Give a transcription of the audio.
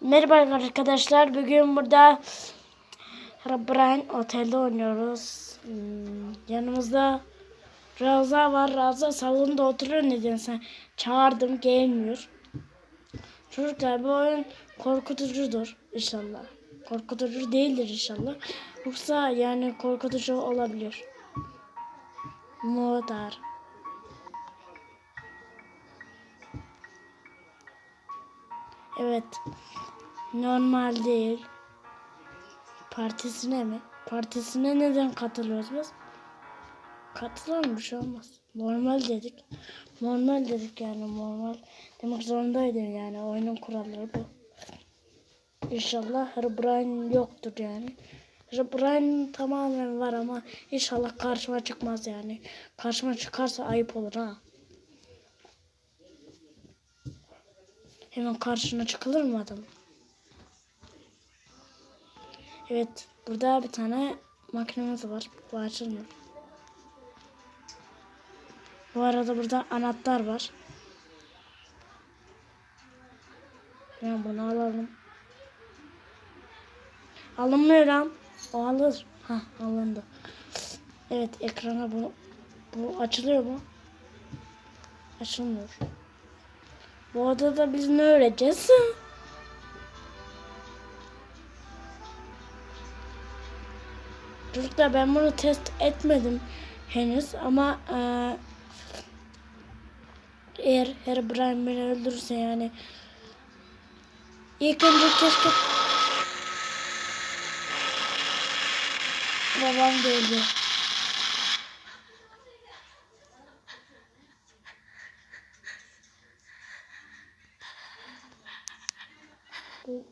Merhaba arkadaşlar. Bugün burada Brian Otel'de oynuyoruz. Hmm, yanımızda Raza var. Raza salonda oturuyor nedense. Çağırdım gelmiyor. Çocuklar bu oyun korkutucudur inşallah. Korkutucu değildir inşallah. Yoksa yani korkutucu olabilir. Modar. Evet. Normal değil. Partisine mi? Partisine neden katılıyoruz biz? Katılalım bir şey olmaz. Normal dedik. Normal dedik yani normal. Demek zorundaydım yani. Oyunun kuralları bu. İnşallah Herobrine yoktur yani. Herobrine tamamen var ama inşallah karşıma çıkmaz yani. Karşıma çıkarsa ayıp olur ha. Hemen karşına çıkılır mı adam? Evet. Burada bir tane makinemiz var. Bu açılmıyor. Bu arada burada anahtar var. Ben bunu alalım. Alınmıyor lan. O alır. Ha alındı. Evet ekrana bu bu açılıyor mu? Açılmıyor. Bu odada biz ne öğreneceğiz? Çocuklar ben bunu test etmedim henüz ama eee, eğer Herobrine beni öldürürse yani ilk önce keşke babam geldi. Bu